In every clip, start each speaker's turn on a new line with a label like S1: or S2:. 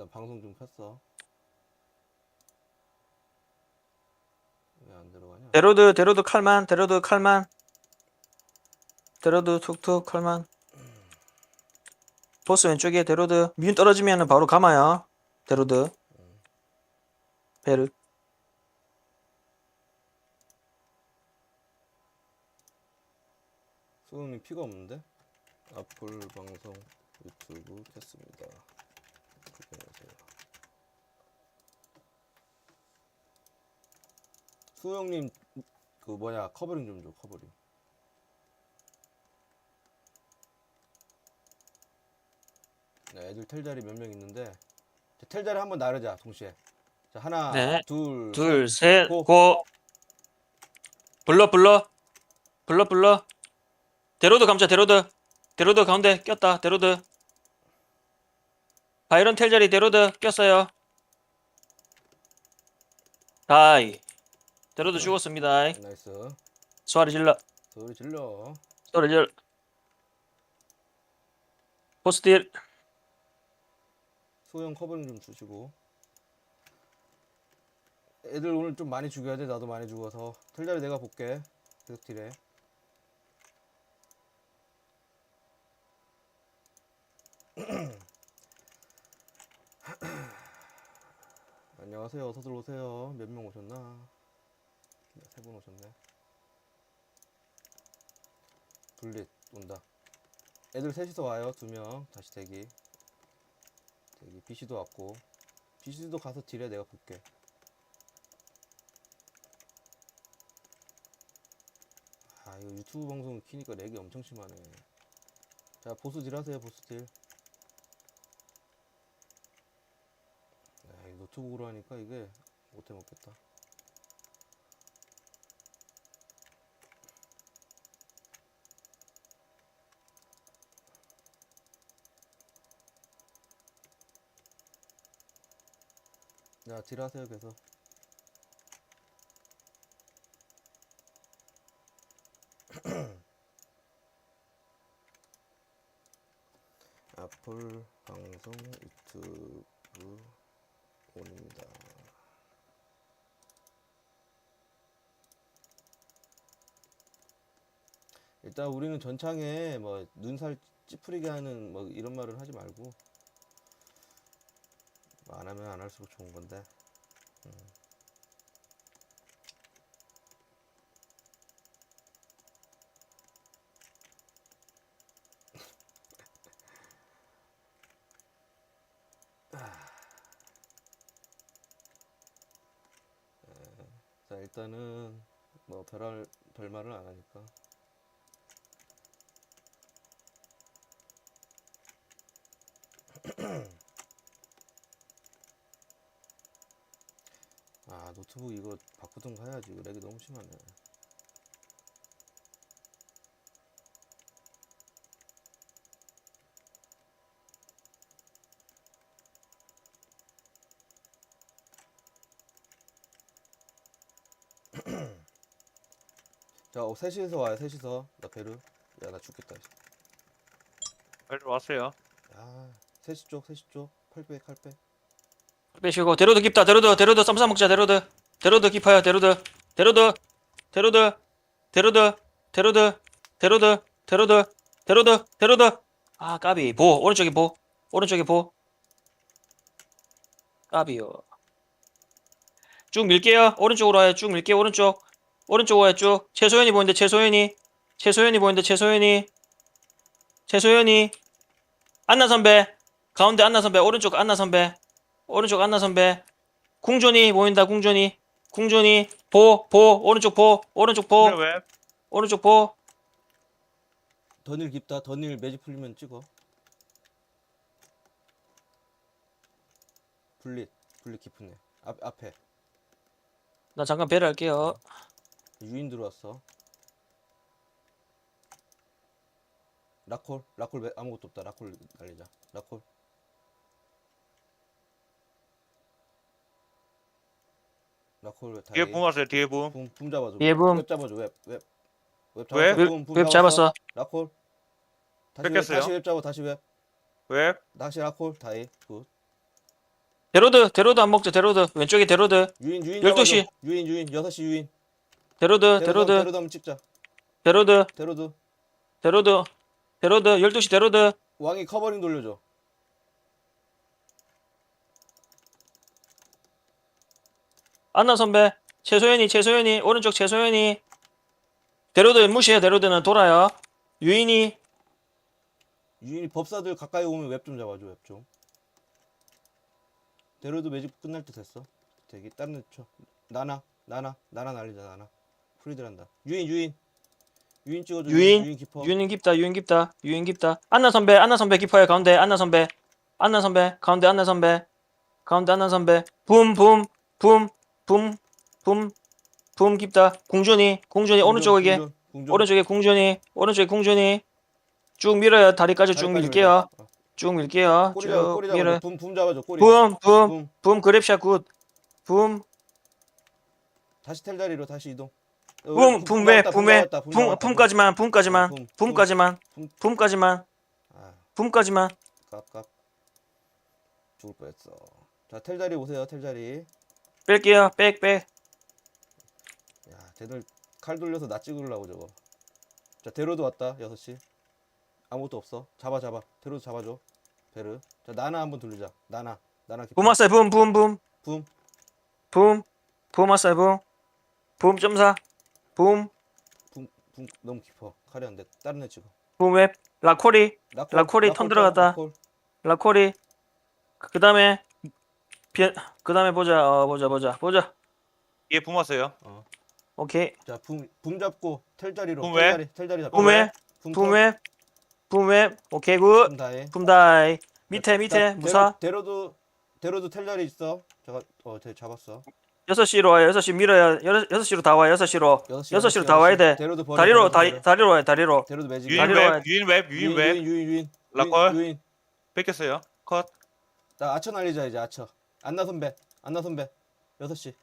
S1: 나 방송 좀 켰어. 왜 안 들어가냐?
S2: 데로드 데로드 칼만 데로드 칼만 데로드 툭툭 칼만 보스 왼쪽에 데로드 뮤 떨어지면 바로 감아요 데로드 베르
S1: 수호님 피가 없는데? 앞을 방송 유튜브 켰습니다. 구경하세요. 수호 형님 그 뭐냐 커버링 좀 줘 커버링. 네, 애들 텔자리 몇 명 있는데 자, 텔자리 한번 나르자 동시에. 자 하나
S2: 네.
S1: 둘
S2: 둘셋
S1: 고.
S2: 고 불러 불러 불러 불러 데로드 감자 데로드 데로드 가운데 꼈다 데로드 바이런 텔자리 데로드 꼈어요 다이 데로드 죽었습니다.
S1: 나이스.
S2: 소리 질러.
S1: 소리 질러.
S2: 소리 질러 딜
S1: 소형 커버링 좀 주시고. 애들 오늘 좀 많이 죽여야 돼. 나도 많이 죽어서. 텔자리 내가 볼게. 계속 딜해. 안녕하세요. 어서들 오세요. 몇 명 오셨나 세 분 오셨네. 둘릿 온다. 애들 셋이서 와요 두 명. 다시 대기. 여기. BC도 왔고. BC도 가서 딜해 내가 볼게. 아 이거 유튜브 방송 키니까 렉이 엄청 심하네. 자 보스 딜 하세요 보스 딜. 야, 이 노트북으로 하니까 이게 못해 먹겠다 자딜 하세요 계속 애플 방송 유튜브 온입니다. 일단 우리는 전창에 뭐 눈살 찌푸리게 하는 뭐 이런 말을 하지 말고 뭐 안 하면 안 할수록 좋은 건데. 음. 자 일단은 뭐 별할 별말을 안 하니까 아 노트북 이거 바꾸던가 해야지. 이거 렉이 너무 심하네. 자 어, 셋이서 와요 셋이서. 나 베르. 야 나 죽겠다
S3: 빨리 왔어요.
S1: 야 셋이 쪽 셋이 쪽. 팔백 칼백
S2: 빼시고 데로드 깊다 데로드 데로드 쌈싸 먹자 데로드. 데로드 깊어요 데로드. 데로드 데로드 데로드 데로드 데로드 데로드 데로드 데로드. 아 까비. 보. 오른쪽에 보. 오른쪽에 보. 까비요. 쭉 밀게요. 오른쪽으로 와요. 쭉 밀게요. 오른쪽. 오른쪽 와요. 쭉. 최소연이 보이는데 최소연이. 최소연이 보이는데 최소연이. 최소연이. 안나 선배. 가운데 안나 선배. 오른쪽 안나 선배 오른쪽 안나 선배. 궁존이 보인다 궁존이. 궁존이. 보 보. 오른쪽 보 오른쪽 보.
S3: 왜?
S2: 오른쪽 보.
S1: 던일 깊다. 던일 매직 풀리면 찍어. 분릿 분릿 깊은 애 앞 앞에.
S2: 나 잠깐 배를 할게요.
S1: 유인 들어왔어. 라콜 라콜 왜 아무것도 없다. 라콜 날리자. 라콜 라콜 다
S3: 뒤에 붐 왔어요. 뒤에 붐.
S1: 붐, 붐 잡아줘.
S2: 뒤에 붐.
S1: 웹 잡아줘 웹웹웹
S3: 웹?
S1: 잡았어?
S2: 웹,
S1: 붐,
S2: 붐웹 잡았어?
S1: 라콜. 다시 웹
S3: 뺏겼어요?
S1: 다시 웹 잡아 다시 웹.
S3: 왜?
S1: 다시 라콜 다이 굿.
S2: 데로드 데로드 안 먹자 데로드. 왼쪽에 데로드.
S1: 유인 유인
S2: 12 시.
S1: 잡아줘. 유인 유인 6시 유인.
S2: 데로드
S1: 데로드
S2: 데로드.
S1: 데로드 한번 찍자.
S2: 데로드.
S1: 데로드.
S2: 데로드. 데로드. 12시 데로드.
S1: 왕이 커버링 돌려줘
S2: 안나 선배 최소연이 최소연이 오른쪽 최소연이. 데로드 무시해 데로드는 돌아요. 유인이.
S1: 유인이 법사들 가까이 오면 웹 좀 잡아줘 웹 좀. 데로드 매직 끝날 때 됐어. 되게 다른 데 쳐. 나나 나나 나나 날리자 나나. 프리드 한다. 유인 유인. 유인 찍어줘
S2: 유인,
S1: 유인. 깊어.
S2: 유인 깊다 유인 깊다. 유인 깊다. 안나 선배 안나 선배 깊어요 가운데. 안나 선배. 안나 선배 가운데 안나 선배. 가운데 안나 선배. 붐붐붐 붐 붐 붐 깊다. 공존이 공존이 오른쪽에?
S1: 궁전, 궁전.
S2: 오른쪽에 공존이? 오른쪽에 공존이? 쭉 밀어요. 다리까지 쭉
S1: 다리까지
S2: 밀게요.
S1: 어.
S2: 쭉 밀게요.
S1: 꼬리 잡아
S2: 쭉
S1: 꼬리
S2: 밀어
S1: 잡아줘. 붐붐 잡아줘. 꼬리.
S2: 붐 붐
S1: 붐.
S2: 붐 그랩샷 굿 붐.
S1: 다시 텔 자리로 다시 이동. 어,
S2: 붐,
S1: 붐
S2: 붐에,
S1: 나왔다, 붐
S2: 붐에,
S1: 나왔다, 붐
S2: 붐,
S1: 나왔다,
S2: 붐까지만, 붐까지만,
S1: 어, 붐,
S2: 붐까지만,
S1: 붐.
S2: 붐까지만,
S1: 아.
S2: 붐까지만.
S1: 깝깝. 죽을 뻔했어. 자 텔 자리 오세요 텔 자리
S2: 뺄게요, 백, 백.
S1: 야 쟤들 칼 돌려서 나 찍으려고 저거. 자 데로도 왔다 6시. 아무것도 없어. 잡아 잡아. 데로도 잡아줘. 베르. 자 나나 한번 돌리자. 나나. 나나 깊이
S2: 붐 왔어요, 붐, 붐, 붐,
S1: 붐.
S2: 붐, 붐 왔어요, 붐. 붐 점사, 붐,
S1: 붐, 붐. 너무 깊어. 칼이 안 돼. 다른 애 찍어.
S2: 붐 웹, 라코리,
S1: 라콜,
S2: 라콜 턴 들어갔다.
S1: 라콜.
S2: 라코리. 그 다음에, 그 다음에 보자, 어, 보자, 보자, 보자.
S3: 예, 붐 왔어요.
S1: 어.
S2: 오케이.
S1: 자, 붐, 붐 잡고 텔 자리로 붐텔
S3: 왜?
S1: 자리 텔 자리 잡고
S2: 붐 웹, 붐붐
S1: 턴,
S2: 웹, 붐 웹. 오케이, 굿.
S1: 붐 다해
S2: 붐 다이. 밑에,
S1: 자,
S2: 밑에,
S1: 자,
S2: 무사.
S1: 데로, 데로도 데로도 텔 자리 있어 제가 어 대, 잡았어
S2: 6시로 와요, 6시 밀어요. 6시로 다 와요, 6시로.
S1: 6시
S2: 6시로 다 와야 돼.
S1: 데로도 버려
S2: 다리로,
S1: 데로도
S2: 다리,
S1: 버려.
S2: 다리로 와요, 다리로.
S1: 데로도 매직
S3: 유인
S2: 다리로 와야
S3: 웹, 유인 웹, 유인 웹.
S1: 유인 유인 유인 유인.
S3: 뺏겼어요. 컷.
S1: 나 아처 날리자 이제 아처 안나 선배 안나 선배 6시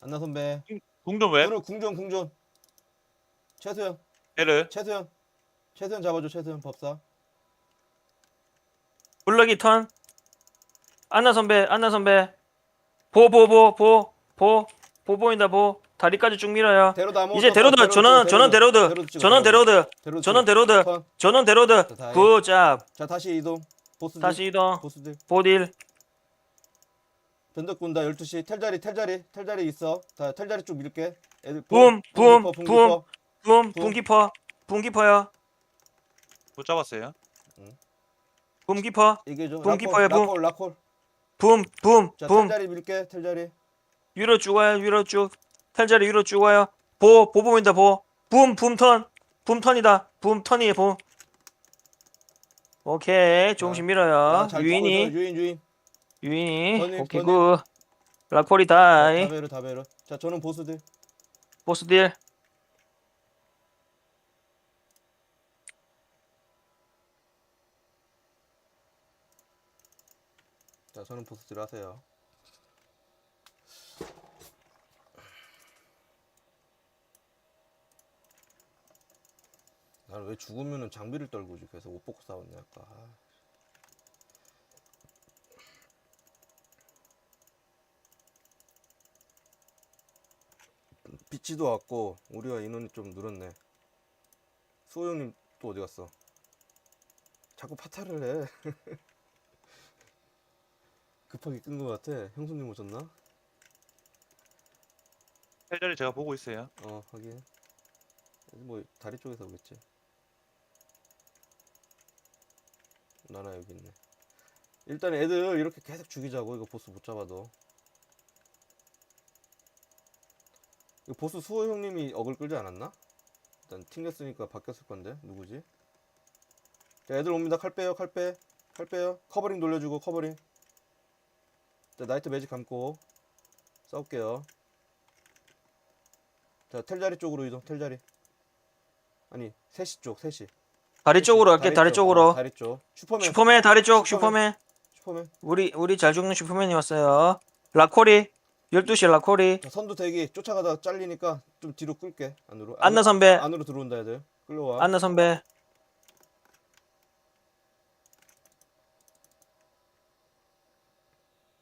S1: 안나 선배
S3: 궁전 웹.
S1: 오늘 궁전 궁전 최수영
S3: 에르.
S1: 최수영 최수영 잡아줘 최수영 법사
S2: 블럭이 턴. 안나 선배, 안나 선배. 보, 보, 보, 보, 보, 보 보인다, 보. 다리까지 쭉 밀어요.
S1: 데로도 아무
S2: 이제 데로드, 전원, 전원 데로드, 전원 데로드, 전원 데로드,
S1: 턴.
S2: 전원 데로드. 굿잡.
S1: 자 다시 이동 보스들
S2: 다시 이동.
S1: 보스들
S2: 보딜.
S1: 변덕 군다 12시 텔자리 텔자리 텔자리 있어 다 텔자리 쭉 밀게 애들
S2: 붐, 붐, 붐. 붐,
S1: 붐.
S2: 붐 깊어. 붐 깊어요.
S3: 못 잡았어요.
S2: 붐 깊어.
S1: 얘기해
S2: 줘붐 깊어요, 붐.
S1: 라콜 라콜
S2: 붐, 붐,
S1: 자
S2: 붐.
S1: 텔자리 밀게 텔자리
S2: 위로 쭉 와요, 위로 쭉. 텔자리 위로 쭉 와요. 보, 보 보인다, 보. 붐, 붐 턴. 붐 턴이다. 붐 턴이에요, 붐. 오케이, 조금씩 밀어요.
S1: 잘
S2: 유인이,
S1: 유인 유인
S2: 유인이.
S1: 선임.
S2: 굿. 라코리 다이.
S1: 다베르 다베르 자 저는 보스들
S2: 보스 딜.
S1: 자 저는 보스들 하세요 나는 왜 죽으면은 장비를 떨고 오지 그래서 옷 벗고 싸웠네 아까 아. 비치도 왔고 우리가 인원이 좀 늘었네. 수호 형님 또 어디 갔어? 자꾸 파탈을 해. 급하게 끈 것 같아. 형수님 오셨나?
S3: 텔자리 제가 보고 있어요.
S1: 어 하긴 뭐 다리 쪽에서 오겠지. 나나 여기 있네. 일단 애들 이렇게 계속 죽이자고. 이거 보스 못 잡아도 이거 보스 수호 형님이 억을 끌지 않았나? 일단 튕겼으니까 바뀌었을 건데 누구지? 자 애들 옵니다 칼 빼요 칼 빼. 칼 빼요 커버링 돌려주고 커버링 자 나이트 매직 감고 싸울게요 자 텔자리 쪽으로 이동 텔자리 아니 3시 쪽 3시
S2: 다리 쪽으로 갈게, 다리
S1: 쪽,
S2: 쪽으로.
S1: 어, 다리 쪽 슈퍼맨
S2: 슈퍼맨, 다리 쪽,
S1: 슈퍼맨.
S2: 슈퍼맨.
S1: 슈퍼맨
S2: 우리, 우리 잘 죽는 슈퍼맨이 왔어요. 라코리. 12시 라코리.
S1: 자, 선두 대기 쫓아가다 잘리니까 좀 뒤로 끌게 안으로.
S2: 안나 선배.
S1: 안으로 들어온다 애들. 끌려와.
S2: 안나 선배.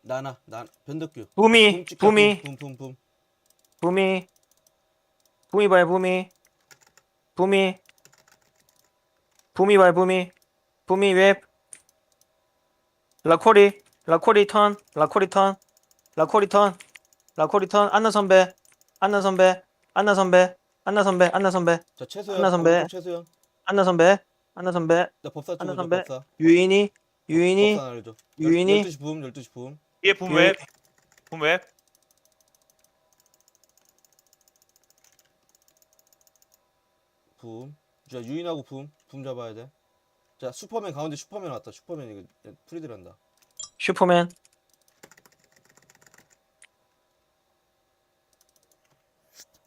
S1: 나나 나 변덕규.
S2: 부미 부미.
S1: 붐, 붐, 붐.
S2: 부미. 부미 봐요 부미. 부미. 부미 봐요 부미. 부미 웹. 라코리 라코리 턴 라코리 턴 라코리 턴 라코리 턴 안나 선배 안나 선배 안나 선배 안나 선배 안나 선배
S1: 자 최소연
S2: 하나 선배.
S1: 오른쪽 최소연
S2: 안나 선배 안나 선배
S1: 나 법사 쪽으로
S2: 선배.
S1: 법사
S2: 유인이 유인이
S1: 법사
S2: 유인이
S1: 12시 붐 12시 붐
S3: 예, 붐웹. 붐웹.
S1: 붐. 자 유인하고 붐. 붐 잡아야 돼. 자 슈퍼맨 가운데 슈퍼맨 왔다. 슈퍼맨 이거 프리드란다.
S2: 슈퍼맨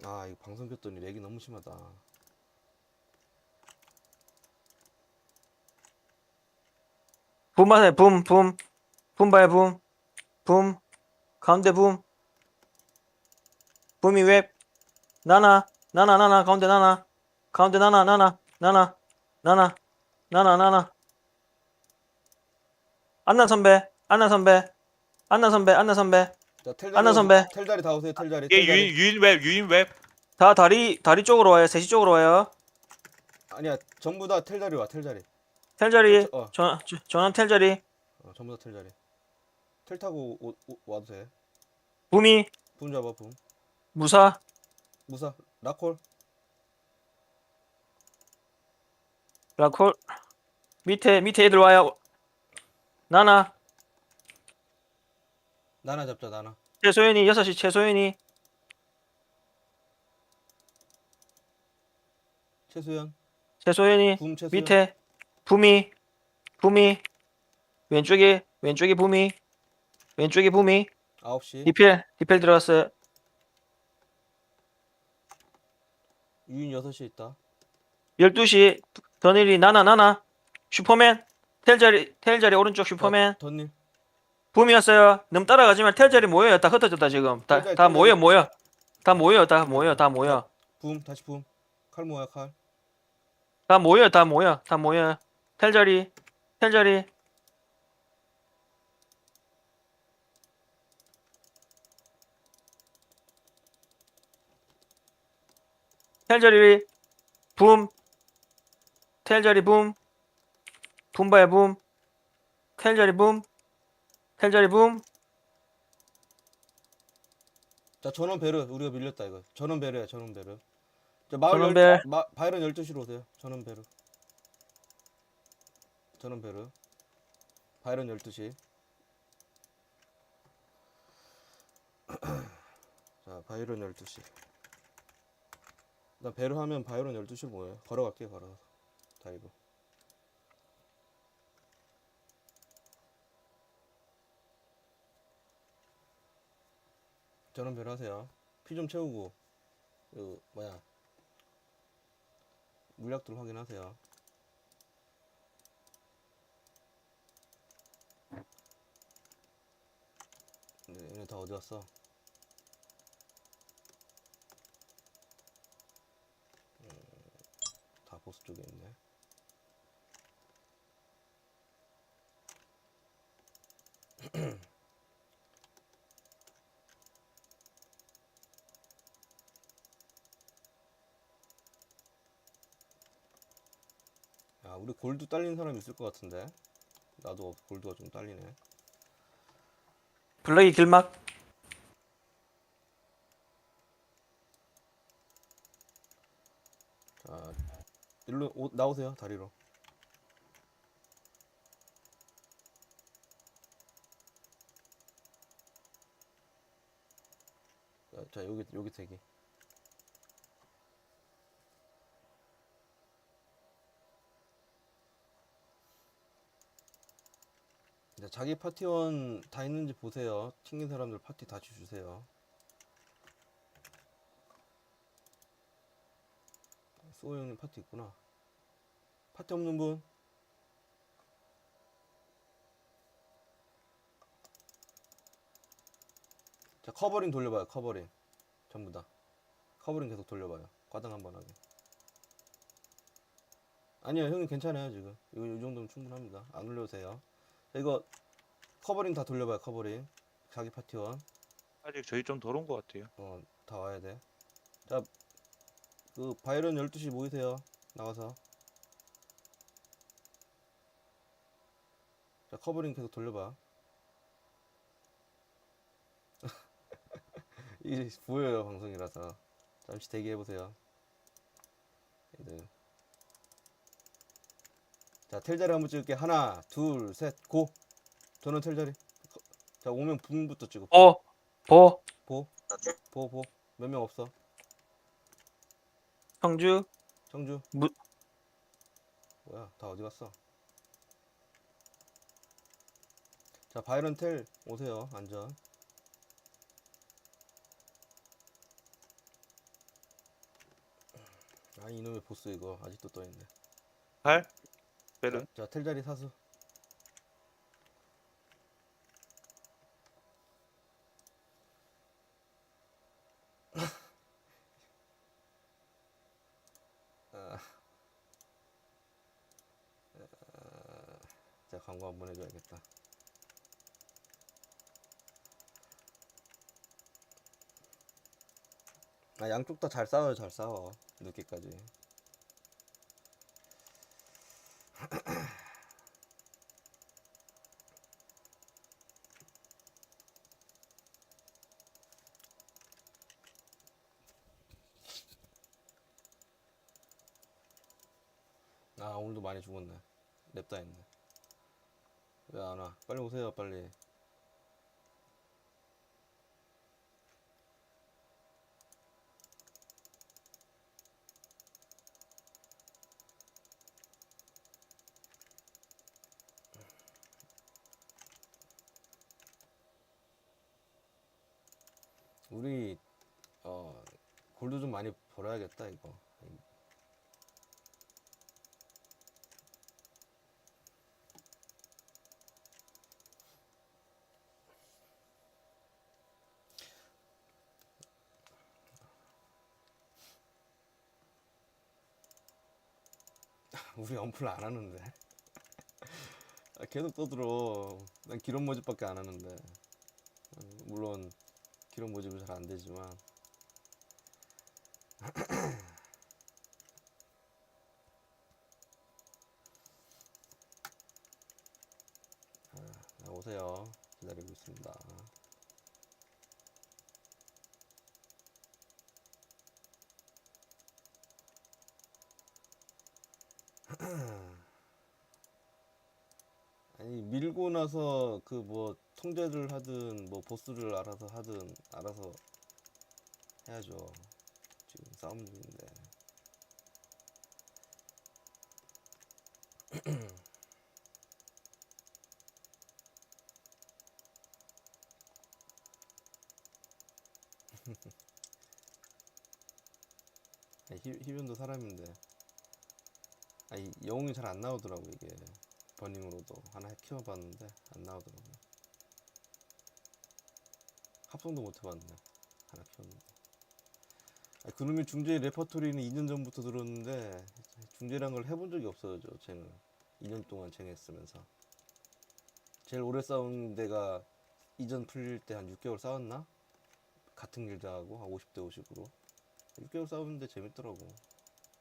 S1: 아 이거 방송 켰더니 렉이 너무 심하다.
S2: 붐 하세요 붐붐붐 봐요 붐붐. 가운데 붐. 붐이 웹 나나 나나 나나. 가운데 나나. 가운데 나나 나나 나나. 나나 나나 나나. 안나 선배 안나 선배. 안나 선배 안나 선배
S1: 자 텔자리
S2: 안나 선배.
S1: 텔자리 다 오세요. 텔자리.
S3: 예,
S1: 텔자리.
S3: 유인 유인 웹, 유인 웹.
S2: 다 다리 다리 쪽으로 와요 세시 쪽으로 와요
S1: 아니야 전부 다 텔자리 와 텔자리.
S2: 텔자리
S1: 어,
S2: 전 전원 텔자리
S1: 어 전부 다 텔자리. 텔 타고 오, 오, 와도 돼.
S2: 붐이
S1: 붐 잡아 붐.
S2: 무사
S1: 무사 라콜.
S2: 라콜 밑에 밑에 애들 와요 나나
S1: 나나 잡자 나나.
S2: 최소연이 6시 최소연이.
S1: 최소연.
S2: 최소연이.
S1: 붐 최소연.
S2: 밑에. 부미 부미 왼쪽에. 왼쪽에 부미 왼쪽에 부미
S1: 9시.
S2: 디펠 디펠 들어갔어요.
S1: 유인 6시 있다.
S2: 12시. 더닐이 나나 나나. 슈퍼맨. 텔 자리 텔 자리 오른쪽 슈퍼맨.
S1: 덧님.
S2: 붐이었어요. 너무 따라가지만 텔자리 모여요. 다 흩어졌다 지금. 다,
S1: 텔자리,
S2: 다
S1: 텔자리.
S2: 모여 모여. 다 모여 다 모여 다 모여.
S1: 붐 다시 붐. 칼 모야 칼.
S2: 다 모여 다 모여 다 모여. 텔자리 텔자리. 텔자리 붐. 텔자리 붐. 붐바야 붐. 텔자리 붐 텔자리 붐
S1: 자 전원 베르 우리가 밀렸다 이거. 전원 베르야 전원 베르. 자 마을
S2: 전원
S1: 열,
S2: 베르.
S1: 마, 바이런 12시로 오세요. 전원 베르. 전원 베르. 바이런 12시. 자 바이런 12시. 나 베르 하면 바이런 12시로 모여요. 걸어갈게 걸어서. 다이브. 전원 베르 하세요. 피 좀 채우고 그 뭐야 물약들 확인하세요. 네, 얘네 다 어디 갔어? 음, 다 보스 쪽에 있네. 야, 우리 골드 딸리는 사람 있을 것 같은데. 나도 골드가 좀 딸리네.
S2: 블럭이 길막
S1: 자, 일로 오, 나오세요. 다리로. 자, 자 여기 여기 대기. 자, 자기 파티원 다 있는지 보세요. 튕긴 사람들 파티 다시 주세요. 수호 형님 파티 있구나. 파티 없는 분? 자, 커버링 돌려봐요. 커버링. 전부 다. 커버링 계속 돌려봐요. 과당 한 번 하게. 아니요, 형님 괜찮아요, 지금. 이거 이 정도면 충분합니다. 안 올려주세요. 자, 이거 커버링 다 돌려봐요, 커버링. 자기 파티원.
S3: 아직 저희 좀 덜 온 것 같아요.
S1: 어 다 와야 돼자그 바이런 12시 모이세요. 나가서. 자 커버링 계속 돌려봐. 이게 보여요 방송이라서. 잠시 대기해보세요. 얘들 자 텔자리 한번 찍을게 하나 둘 셋 고 저는 텔자리 자 오면 붕부터 찍어
S2: 보, 보,
S1: 보, 보, 보. 몇 명 없어?
S2: 형주,
S1: 청주.
S2: 무-
S1: 뭐야? 다 어디 갔어? 자, 바이런 텔 오세요. 안전. 아, 이놈의 보스 이거 아직도 떠 있네.
S3: 8. 베른.
S1: 자, 텔 자리 사수. 아. 아, 자, 광고 한번 해줘야겠다. 아, 양쪽 다 잘 싸워요, 잘 싸워. 늦게까지. 아, 오늘도 많이 죽었네. 냅다 했네. 왜 안 와? 빨리 오세요, 빨리. 우리 어 골드 좀 많이 벌어야겠다 이거. 우리 언플 안 하는데. 아, 계속 떠들어. 난 기록 모집밖에 안 하는데. 어, 물론 기록 모집은 잘 안 되지만. 아, 자, 오세요. 기다리고 있습니다. 아니 밀고 나서 그뭐 통제를 하든 뭐 보스를 알아서 하든 알아서 해야죠. 지금 싸움 중인데. 희변도 사람인데. 아니 영웅이 잘 안 나오더라고 이게. 버닝으로도 하나 키워봤는데 안 나오더라고요. 합성도 못 해봤네. 하나 키웠는데. 아, 그놈의 중재 레퍼토리는 2년 전부터 들었는데 중재란 걸 해본 적이 없어요, 저 쟁을. 2년 동안 쟁했으면서. 제일 오래 싸운 데가 이전 풀릴 때 한 6개월 싸웠나? 같은 길드 하고 한 50대 50으로. 6개월 싸우는데 재밌더라고.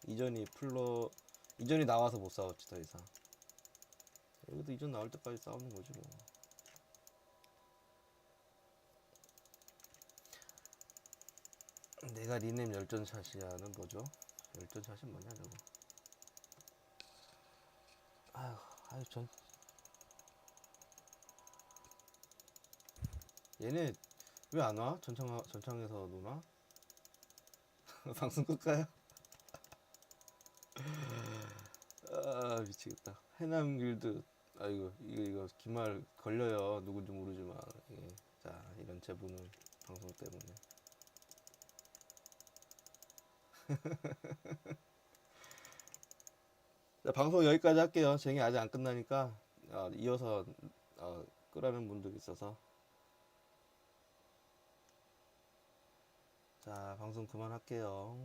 S1: 이전이 풀러 이전이 나와서 못 싸웠지 더 이상. 여기도 이전 나올 때까지 싸우는 거지 뭐. 내가 리넴 열전샷이야는 뭐죠? 열전샷이 뭐냐 저거? 아휴, 아유 전 얘네 왜 안 와? 전창 전창에서 노나? 방송 끌까요? 아 미치겠다. 해남 길드 아이고 이거 이거 기말 걸려요. 누군지 모르지만 예. 자 이런 제보는 방송 때문에. 자 방송 여기까지 할게요. 쟁이 아직 안 끝나니까 어, 이어서 어, 끄라는 분들 있어서. 자 방송 그만할게요.